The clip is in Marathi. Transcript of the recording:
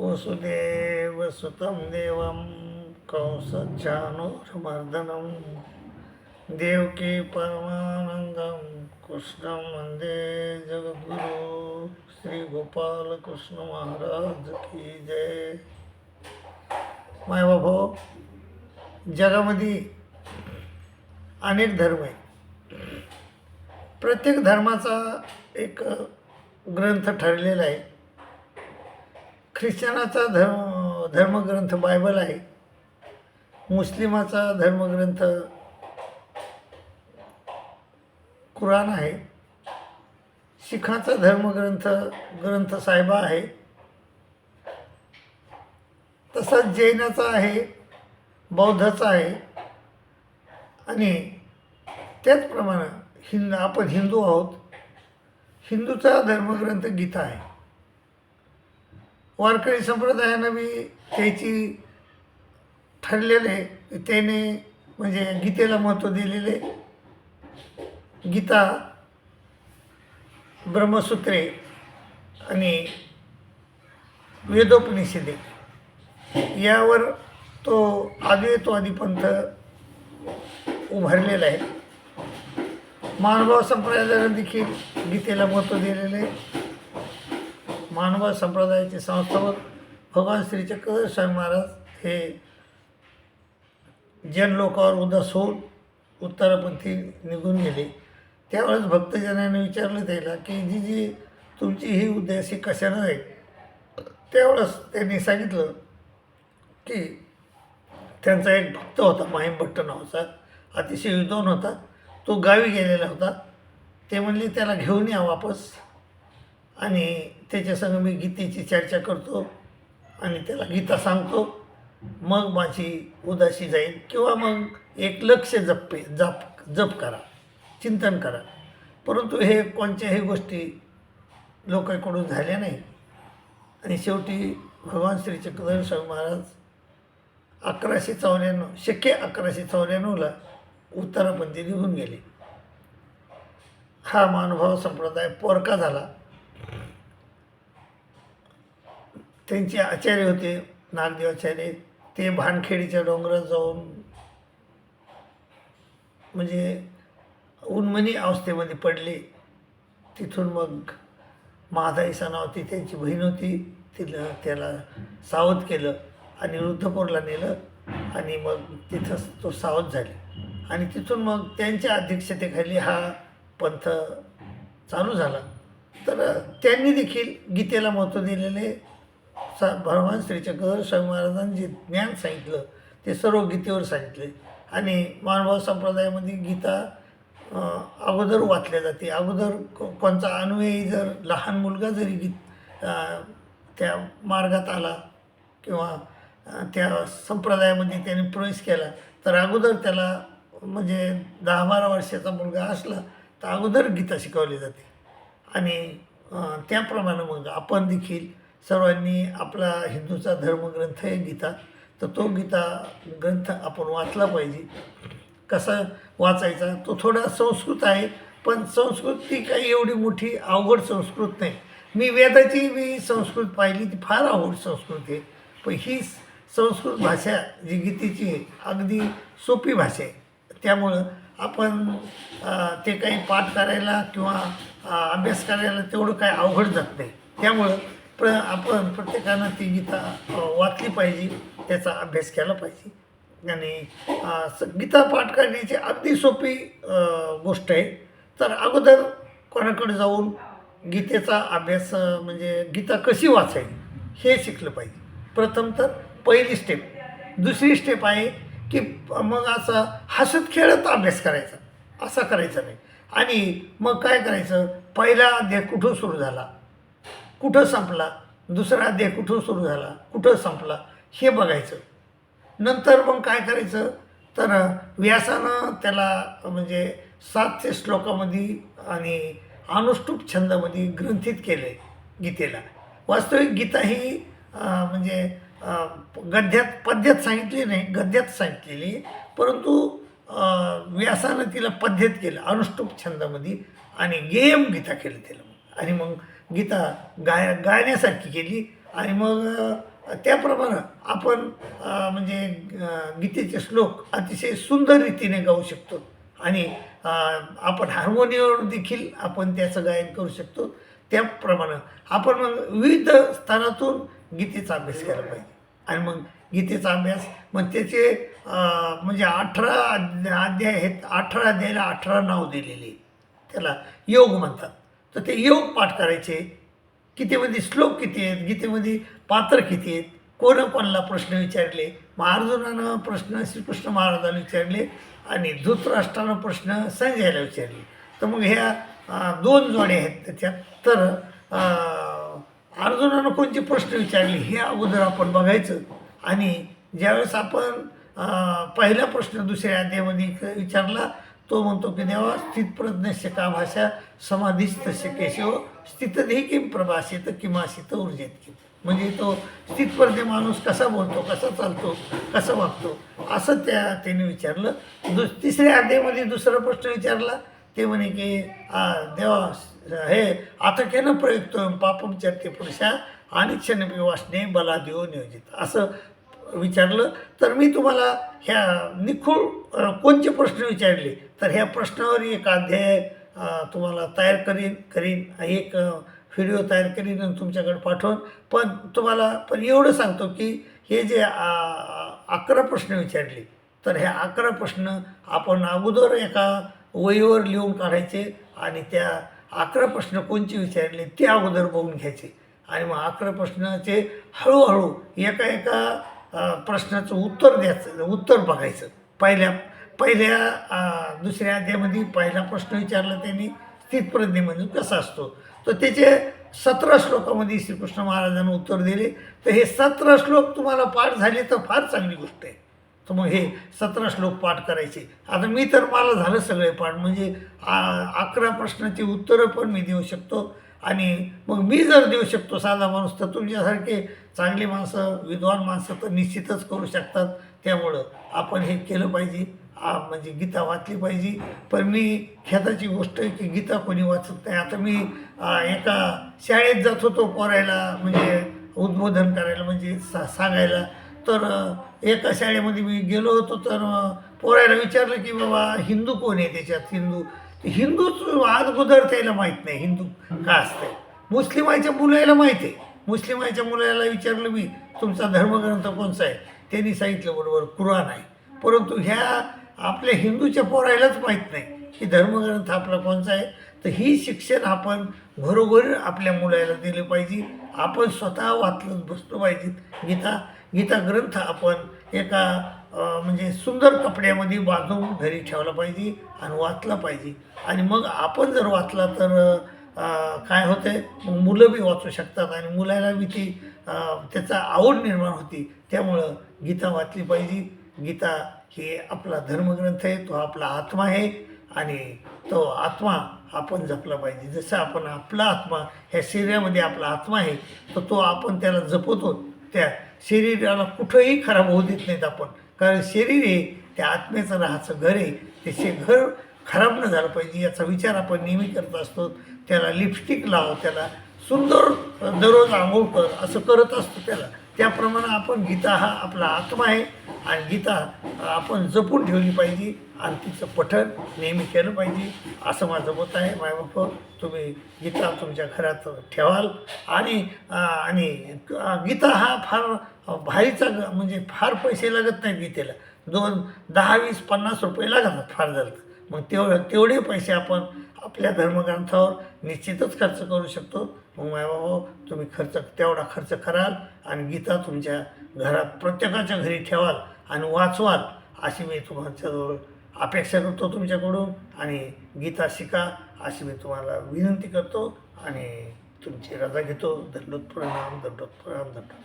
वसुदेवसुतं देवं कंसचाणूरमर्दनं देवकी परमानन्दं कृष्णं वन्दे जगद्गुरु श्रीगोपालकृष्ण महाराज की जय। माय बाबा जगामध्ये अनेक धर्म आहेत. प्रत्येक धर्माचा एक ग्रंथ ठरलेला आहे. ख्रिश्चनाचा धर्म धर्मग्रंथ बायबल आहे. मुस्लिमाचा धर्मग्रंथ कुराण आहे. शिखाचा धर्मग्रंथ ग्रंथ साहेबा आहे. तसाच जैनाचा आहे बौद्धाचा आहे. आणि त्याचप्रमाणे हिंद आपण हिंदू आहोत. हिंदूचा धर्मग्रंथ गीता आहे. वारकरी संप्रदायानं बी त्याची ठरलेले त्याने म्हणजे गीतेला महत्त्व दिलेले गीता ब्रह्मसूत्रे आणि वेदोपनिषदे. यावर तो आदित्वादी पंथ उभारलेला आहे. मानभाव संप्रदायानं देखील गीतेला महत्त्व दिलेलं आहे. मानव संप्रदायाचे संस्थापक भगवान श्री चक्रधर स्वामी महाराज हे जनलोकावर उदास होऊन उत्तरापंथी निघून गेले. त्यावेळेस भक्तजनाने विचारलं त्याला की जी जी तुमची ही उद्देशी कशानं आहे? त्यावेळेस त्यांनी सांगितलं की त्यांचा एक भक्त होता माहीम भट्ट नावाचा अतिशय विद्वान होता. तो गावी गेलेला होता. ते म्हणले त्याला घेऊन या वापस. आणि त्याच्यासंग मी गीतेची चर्चा करतो आणि त्याला गीता सांगतो. मग माझी उदासी जाईल किंवा मग एक लक्ष जपे जप जप करा चिंतन करा. परंतु हे कोणत्याही गोष्टी लोकांकडून झाल्या नाही. आणि शेवटी भगवान श्री चक्रधर स्वामी महाराज अकराशे चौऱ्याण्णव शक्य अकराशे चौऱ्याण्णवला उत्तरापंथी निघून गेले. हा महानुभाव संप्रदाय पोरका झाला. त्यांचे आचार्य होते नागदेवाचार्य ते भानखेडीच्या डोंगरात जाऊन म्हणजे उन्मनी अवस्थेमध्ये पडले. तिथून मग माधाईसा नावाची त्यांची बहीण होती. तिला त्याला सावध केलं आणि वृद्धपूरला नेलं आणि मग तिथंच तो सावध झाले. आणि तिथून मग त्यांच्या अध्यक्षतेखाली हा पंथ चालू झाला. तर त्यांनी देखील गीतेला महत्त्व दिलेले. सा भगवान श्रीच्या चक्रधर स्वामी महाराजांनी जे ज्ञान सांगितलं. ते सर्व गीतेवर सांगितले. आणि मानभाव संप्रदायामध्ये गीता अगोदर वाचल्या जाते. अगोदर को कोणचा अन्वयी जर लहान मुलगा जरी गीत त्या मार्गात आला किंवा त्या संप्रदायामध्ये त्याने प्रवेश केला तर अगोदर त्याला म्हणजे दहा बारा वर्षाचा मुलगा असला तर अगोदर गीता शिकवली जाते. आणि त्याप्रमाणे मग आपण देखील सर्वांनी आपला हिंदूचा धर्मग्रंथ आहे गीता तर तो गीता ग्रंथ आपण वाचला पाहिजे. कसा वाचायचा? तो थोडा संस्कृत आहे पण संस्कृत ती काही एवढी मोठी अवघड संस्कृत नाही. मी वेदाची मी संस्कृत पाहिली ती फार अवघड संस्कृत आहे. पण ही संस्कृत भाषा जी गीतेची आहे अगदी सोपी भाषा आहे. त्यामुळं आपण ते काही पाठ करायला किंवा अभ्यास करायला तेवढं काही अवघड जात नाही. त्यामुळं प्र आपण प्रत्येकानं ती गीता वाचली पाहिजे त्याचा अभ्यास केला पाहिजे. आणि गीता पाठ करण्याची अगदी सोपी गोष्ट आहे. तर अगोदर कोणाकडे जाऊन गीतेचा अभ्यास म्हणजे गीता कशी वाचायची हे शिकलं पाहिजे. प्रथम तर पहिली स्टेप दुसरी स्टेप आहे की मग असं हसत खेळत अभ्यास करायचा. असा करायचा नाही. आणि मग काय करायचं? पहिला अध्याय कुठं सुरू झाला? कुठं संपला? दुसरा अध्याय कुठं सुरू झाला? कुठं संपला? हे बघायचं. नंतर मग काय करायचं? तर व्यासानं त्याला म्हणजे सातशे श्लोकामध्ये आणि अनुष्टुप छंदामध्ये ग्रंथित केले गीतेला. वास्तविक गीता ही म्हणजे गद्यात पद्यात सांगितली नाही गद्यात सांगितलेली परंतु व्यासानं तिला पद्यत केलं अनुष्टुप छंदामध्ये आणि गेयम गीता केलं तिला आणि मग गीता गाय गायण्यासारखी केली आणि मग त्याप्रमाणे आपण म्हणजे गीतेचे श्लोक अतिशय सुंदर रीतीने गाऊ शकतो. आणि आपण हार्मोनियमवर देखील आपण त्याचं गायन करू शकतो. त्याप्रमाणे आपण मग विविध स्थानातून गीतेचा अभ्यास केला पाहिजे. आणि मग गीतेचा अभ्यास मग त्याचे म्हणजे अठरा अध्या- अध्याय आहेत अठरा अध्यायाला अठरा नाव दिलेले त्याला योग म्हणतात. तर ते योग पाठ करायचे. गीतेमध्ये श्लोक किती आहेत? गीतेमध्ये पात्र किती आहेत? कोण कोणाला प्रश्न विचारले? मग अर्जुनानं प्रश्न श्रीकृष्ण महाराजांना विचारले आणि धृतराष्ट्रानं प्रश्न संजयाला विचारले. तर मग ह्या दोन जोडे आहेत त्याच्यात. तर अर्जुनानं कोणते प्रश्न विचारले हे अगोदर आपण बघायचं. आणि ज्यावेळेस आपण पहिला प्रश्न दुसऱ्या अध्यायामध्ये क- विचारला तो म्हणतो की देवा स्थितप्रज्ञ का भाषा समाधीस्तस्य केशव स्थितदेही किम प्रभाषित किमाशित ऊर्जेत किम म्हणजे तो स्थितप्रज्ञ माणूस कसा बोलतो कसा चालतो कसा वागतो? असं त्या त्याने विचारलं. दु तिसऱ्या अध्यायामध्ये दुसरा प्रश्न विचारला. ते म्हणे की देवा हे आता केनं प्रयुक्त पापम चरते पुरुषा आणि क्षणपी वासने बला देव नियोजित. असं विचारलं तर मी तुम्हाला ह्या निखूळ कोणते प्रश्न विचारले? तर ह्या प्रश्नावर एक अध्याय तुम्हाला तयार करीन करीन एक व्हिडिओ तयार करीन आणि तुमच्याकडे पाठवून. पण तुम्हाला पण एवढं सांगतो की हे जे अकरा प्रश्न विचारले तर ह्या अकरा प्रश्न आपण अगोदर एका वहीवर लिहून काढायचे आणि त्या अकरा प्रश्न कोणचे विचारले ते अगोदर बघून घ्यायचे. आणि मग अकरा प्रश्नाचे हळूहळू एका एका प्रश्नाचं उत्तर द्यायचं उत्तर बघायचं. पहिल्या पहिल्या दुसऱ्या अध्यायामध्ये पहिला प्रश्न विचारला त्यांनी स्थितप्रज्ञ म्हणजे कसा असतो? तर त्याचे सतरा श्लोकामध्ये श्रीकृष्ण महाराजांनी उत्तर दिले. तर हे सतरा श्लोक तुम्हाला पाठ झाले तर फार चांगली गोष्ट आहे. तर मग हे सतरा श्लोक पाठ करायचे. आता मी तर मला झालं सगळे पाठ. म्हणजे आ- अकरा प्रश्नाची उत्तरं पण मी देऊ शकतो. आणि मग मी जर देऊ शकतो साधा माणूस तर तुमच्यासारखे चांगली माणसं विद्वान माणसं तर निश्चितच करू शकतात. त्यामुळं आपण हे केलं पाहिजे. आ, म्हणजे गीता वाचली पाहिजे. पण मी खेदाची गोष्ट आहे की गीता कोणी वाचत नाही. आता मी एका शाळेत जात होतो पोरायला म्हणजे उद्बोधन करायला म्हणजे सा सांगायला. तर एका शाळेमध्ये मी गेलो होतो तर पोरायला विचारलं की बाबा हिंदू कोण आहे त्याच्यात? हिंदू हिंदूच अगोदर त्याला माहीत नाही हिंदू का असतंय? मुस्लिमाच्या मुलाला माहीत आहे. मुस्लिमाच्या मुलाला विचारलं मी तुमचा धर्मग्रंथ कोणचा आहे? त्यांनी सांगितलं बरोबर कुराण आहे. परंतु ह्या आपल्या हिंदूच्या पोरायलाच माहीत नाही की धर्मग्रंथ आपला कोणचा आहे. तर ही शिक्षण आपण घरोघर आपल्या मुलाला दिलं पाहिजे. आपण स्वतः वाचलं बसलो पाहिजे गीता गीता ग्रंथ आपण एका म्हणजे सुंदर कपड्यामध्ये बांधून घरी ठेवला पाहिजे आणि वाचला पाहिजे. आणि मग आपण जर वाचला तर काय होतंय? मग मुलं बी वाचू शकतात आणि मुलाला बी ती त्याचा आवड निर्माण होती. त्यामुळं गीता वाचली पाहिजे. गीता हे आपला धर्मग्रंथ आहे तो आपला आत्मा आहे आणि तो आत्मा आपण जपला पाहिजे. जसं आपण आपला आत्मा ह्या शरीरामध्ये आपला आत्मा आहे तर तो आपण त्याला जपवतो त्या शरीराला कुठंही खराब होऊ देत नाहीत आपण. कारण शरीर हे त्या आत्म्याचं राहायचं घर आहे. त्याचे घर खराब न झालं पाहिजे याचा विचार आपण नेहमी करत असतो. त्याला लिपस्टिक लाव त्याला सुंदर दररोज आंघोळ कर असं करत असतो त्याला. त्याप्रमाणे आपण गीता हा आपला आत्मा आहे आणि गीता आपण जपून ठेवली पाहिजे आणि तिचं पठण नेहमी केलं पाहिजे. असं माझं मत आहे. मायबाप तुम्ही गीता तुमच्या घरात ठेवाल. आणि आणि गीता हा फार भारीचा ग- म्हणजे फार पैसे लागत नाही गीतेला. दोन दहा वीस पन्नास रुपये लागतात फार झालं तर. मग तेव तेवढे पैसे आपण आपल्या धर्मग्रंथावर निश्चितच खर्च करू शकतो. मग मायबाबा तुम्ही खर्च तेवढा खर्च कराल आणि गीता तुमच्या घरात प्रत्येकाच्या घरी ठेवाल आणि वाचवाल अशी मी तुमच्याजवळ अपेक्षा करतो तुमच्याकडून. आणि गीता शिका अशी मी तुम्हाला विनंती करतो आणि तुमची रजा घेतो. दंडोत प्रणाम दंडोत प्रणाम दंडोत